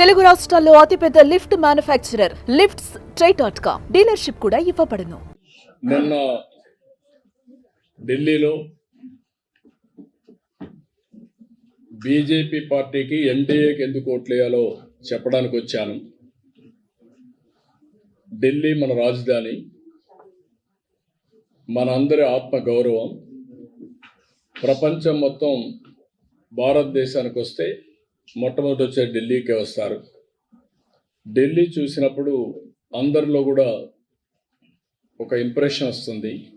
తెలుగు రాష్ట్రాల్లో అతిపెద్ద lift manufacturer lifts try dot com dealership కూడా ఇవ్వబడును. నిన్న ఢిల్లీలో బీజేపీ పార్టీకి ఎన్డీఏకి ఎందుకు ఓట్లేయాలో చెప్పడానికి వచ్చాను. ఢిల్లీ మన రాజధాని మన అందరి ఆత్మ గౌరవం ప్రపంచం మొత్తం భారతదేశానికి వస్తే మొట్టమొదటి వచ్చే ఢిల్లీకే వస్తారు. ఢిల్లీ చూసినప్పుడు అందరిలో కూడా ఒక ఇంప్రెషన్ వస్తుంది.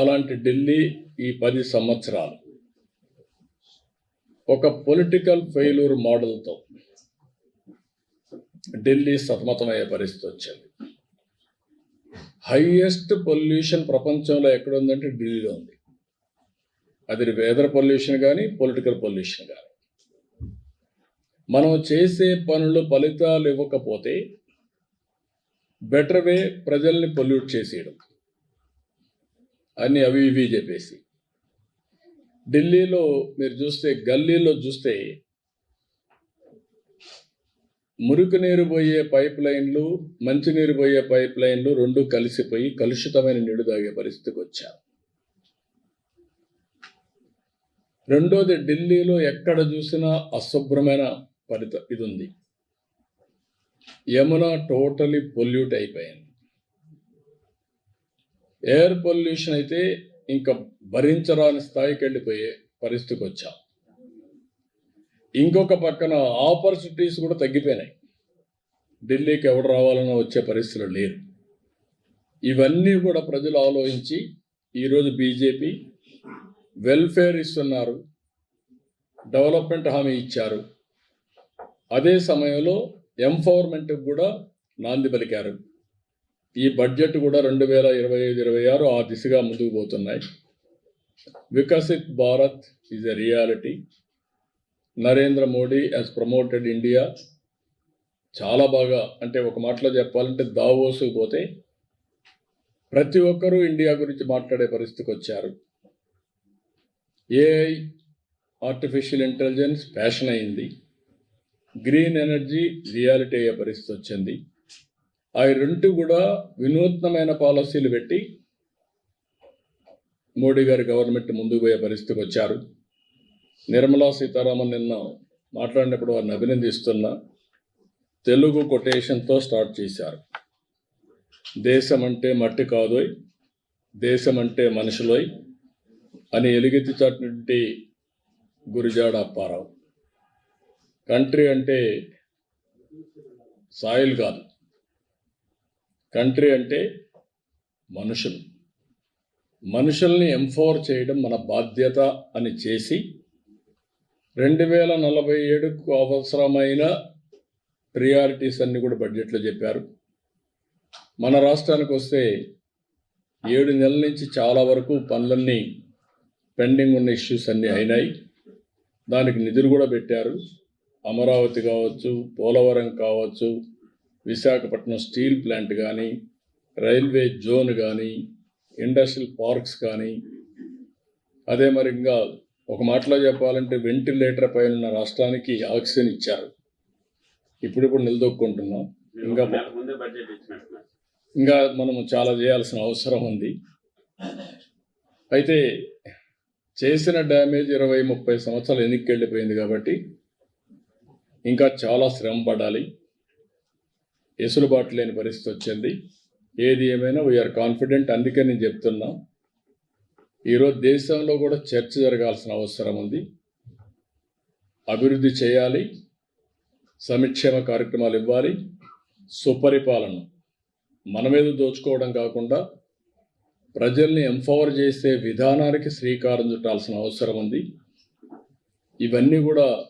అలాంటి ఢిల్లీ ఈ పది సంవత్సరాలు. ఒక పొలిటికల్ ఫెయిల్యూర్ మోడల్తో ఢిల్లీ సతమతమయ్యే పరిస్థితి వచ్చింది. హైయెస్ట్ పొల్యూషన్ ప్రపంచంలో ఎక్కడ ఉందంటే ఢిల్లీలో ఉంది. అది వెదర్ పొల్యూషన్ కానీ పొలిటికల్ పొల్యూషన్ కానీ మనం చేసే పనులు ఫలితాలు ఇవ్వకపోతే బెటర్ వే ప్రజల్ని పొల్యూట్ చేసేయడం. అని అవి ఇవి చెప్పేసి. ఢిల్లీలో మీరు చూస్తే గల్లీలో చూస్తే మురికి నీరు పోయే పైప్ లైన్లు మంచినీరు పోయే పైప్ లైన్లు రెండు కలిసిపోయి కలుషితమైన నీరు తాగే పరిస్థితికి వచ్చారు. రెండోది ఢిల్లీలో ఎక్కడ చూసినా అశుభ్రమైన ఫలిత ఇది ఉంది యమున టోటలీ పొల్యూట్ అయిపోయింది. ఎయిర్ పొల్యూషన్ అయితే ఇంకా భరించరాని స్థాయికి వెళ్ళిపోయే పరిస్థితికి వచ్చాం ఇంకొక పక్కన ఆపర్చునిటీస్ కూడా తగ్గిపోయినాయి. ఢిల్లీకి ఎవడు రావాలన్నా వచ్చే పరిస్థితులు లేరు. ఇవన్నీ కూడా ప్రజలు ఆలోచించి ఈరోజు బీజేపీ వెల్ఫేర్ ఇస్తున్నారు. డెవలప్మెంట్ హామీ ఇచ్చారు. అదే సమయంలో ఎంపవర్మెంట్కి కూడా నాంది పలికారు. ఈ బడ్జెట్ కూడా రెండు వేల ఇరవై ఐదు ఇరవై ఆరు ఆ దిశగా ముందుకు పోతున్నాయి. Viksit Bharat is a reality Narendra Modi has promoted India చాలా బాగా అంటే ఒక మాటలో చెప్పాలంటే దావోసుకు పోతే ప్రతి ఒక్కరూ ఇండియా గురించి మాట్లాడే పరిస్థితికి వచ్చారు. ఏఐ ఆర్టిఫిషియల్ ఇంటెలిజెన్స్ ఫ్యాషన్ అయింది. గ్రీన్ ఎనర్జీ రియాలిటీ అయ్యే పరిస్థితి వచ్చింది. ఆ రెండు కూడా వినూత్నమైన పాలసీలు పెట్టి మోడీ గారి గవర్నమెంట్ ముందుకు పోయే పరిస్థితికి వచ్చారు. నిర్మలా సీతారామన్ నిన్న మాట్లాడినప్పుడు వారిని అభినందిస్తున్న తెలుగు కొటేషన్తో స్టార్ట్ చేశారు. దేశం అంటే మట్టి కాదోయ్ దేశం అంటే మనుషులోయ్ అని ఎలుగెత్తి చాటినటువంటి గురిజాడ అప్పారావు. కంట్రీ అంటే సాయిల్ కాదు. కంట్రీ అంటే మనుషులు. మనుషుల్ని ఎంఫోర్ చేయడం మన బాధ్యత అని చేసి రెండు వేల నలభై ఏడుకు అవసరమైన ప్రియారిటీస్ అన్నీ కూడా బడ్జెట్లో చెప్పారు. మన రాష్ట్రానికి వస్తే ఏడు నెలల నుంచి చాలా వరకు పనులన్నీ పెండింగ్ ఉన్న ఇష్యూస్ అన్నీ అయినాయి. దానికి నిధులు కూడా పెట్టారు. అమరావతి కావచ్చు పోలవరం కావచ్చు విశాఖపట్నం స్టీల్ ప్లాంట్ కానీ రైల్వే జోన్ కానీ ఇండస్ట్రియల్ పార్క్స్ కానీ అదే మరి ఇంకా ఒక మాటలో చెప్పాలంటే వెంటిలేటర్ పైన ఉన్న రాష్ట్రానికి ఆక్సిజన్ ఇచ్చారు. ఇప్పుడు ఇప్పుడు నిలదొక్కుంటున్నాం. ఇంకా ఇంకా మనము చాలా చేయాల్సిన అవసరం ఉంది. అయితే చేసిన డ్యామేజ్ ఇరవై ముప్పై సంవత్సరాలు ఎన్నికకి వెళ్ళిపోయింది కాబట్టి ఇంకా చాలా శ్రమ పడాలి. ఎసులుబాటు లేని పరిస్థితి వచ్చింది. ఏది ఏమైనా వీఆర్ కాన్ఫిడెంట్ అందుకే నేను చెప్తున్నా. ఈరోజు దేశంలో కూడా చర్చ జరగాల్సిన అవసరం ఉంది. అభివృద్ధి చేయాలి. సంక్షేమ కార్యక్రమాలు ఇవ్వాలి. సుపరిపాలన. మన మీద దోచుకోవడం కాకుండా ప్రజల్ని ఎంపవర్ చేసే విధానానికి శ్రీకారం చుట్టాల్సిన అవసరం ఉంది. ఇవన్నీ కూడా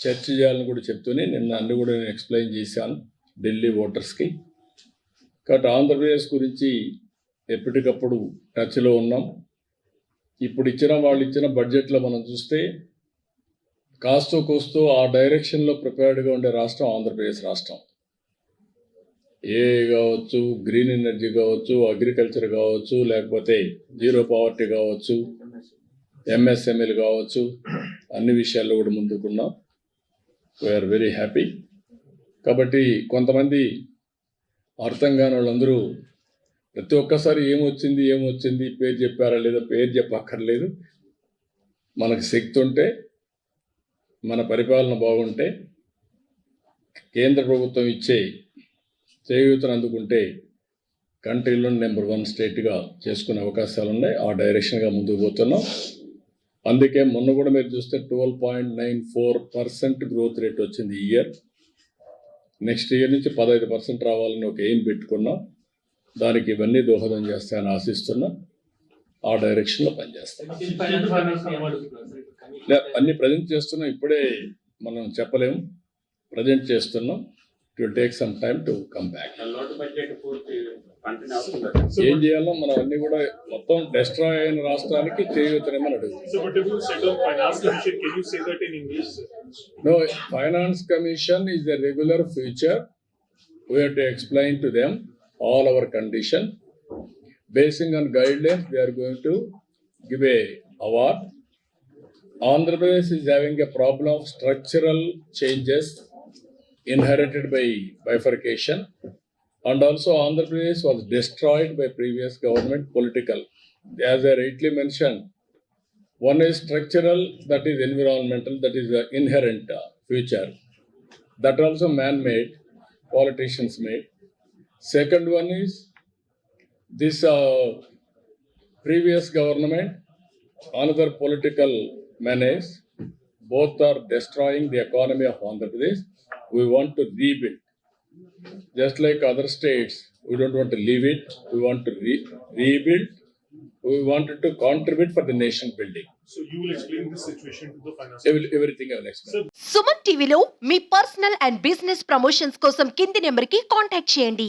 చర్చ చేయాలని కూడా చెప్తూనే నిన్న అన్ని కూడా నేను ఎక్స్ప్లెయిన్ చేశాను ఢిల్లీ ఓటర్స్కి. కాబట్టి ఆంధ్రప్రదేశ్ గురించి ఎప్పటికప్పుడు టచ్లో ఉన్నాం. ఇప్పుడు ఇచ్చిన వాళ్ళు ఇచ్చిన బడ్జెట్లో మనం చూస్తే కాస్తో కోస్తో ఆ డైరెక్షన్లో ప్రిపేర్డ్గా ఉండే రాష్ట్రం ఆంధ్రప్రదేశ్ రాష్ట్రం. ఏ కావచ్చు గ్రీన్ ఎనర్జీ కావచ్చు అగ్రికల్చర్ కావచ్చు లేకపోతే జీరో పావర్టీ కావచ్చు ఎంఎస్ఎంఈలు కావచ్చు అన్ని విషయాల్లో కూడా ముందుకున్నాం. వీఆర్ వెరీ హ్యాపీ కాబట్టి కొంతమంది అర్థం కాని వాళ్ళందరూ ప్రతి ఒక్కసారి ఏమొచ్చింది ఏమొచ్చింది పేరు చెప్పారా లేదా పేరు చెప్పక్కర్లేదు. మనకు శక్తి ఉంటే మన పరిపాలన బాగుంటే కేంద్ర ప్రభుత్వం ఇచ్చే చేయూతను అందుకుంటే కంట్రీలో నెంబర్ వన్ స్టేట్గా చేసుకునే అవకాశాలు ఉన్నాయి ఆ డైరెక్షన్గా ముందుకు పోతున్నాం. అందుకే మొన్న కూడా మీరు చూస్తే twelve point nine four percent growth rate వచ్చింది ఈ ఇయర్ నెక్స్ట్ ఇయర్ నుంచి పదహైదు పర్సెంట్ రావాలని ఒక ఎయిమ్ పెట్టుకున్నాం. దానికి ఇవన్నీ దోహదం చేస్తాయని ఆశిస్తున్నా. ఆ డైరెక్షన్లో పనిచేస్తాం. లే, అన్ని ప్రజెంట్ చేస్తున్నాం. ఇప్పుడే మనం చెప్పలేము. ప్రజెంట్ చేస్తున్నాం. It will take some time to come back ఏం చేయాలో మనం అన్ని కూడా మొత్తం డెస్ట్రాయ్ అయిన రాష్ట్రానికి అడుగుతాం So whatever you said on finance commission, can you say that in English? sir? No, finance commission is a regular feature. We have to explain to them all our condition. Basing on guidelines, we are going And also Andhra Pradesh was destroyed by previous government political. As I rightly mentioned, one is structural, that is environmental, that is the inherent uh, feature. That also man-made, politicians made. Second one is this uh, previous government, another political menace. Both are destroying the economy of Andhra Pradesh. We want to rebuild. Just like other states, we don't want to leave it. We want to re- rebuild. We wanted to contribute for the nation building. So you will explain this situation to the finance. Every- everything I will explain. Suman టీవీలో మీ personal and business promotions కోసం కింది నెంబర్కి contact చేయండి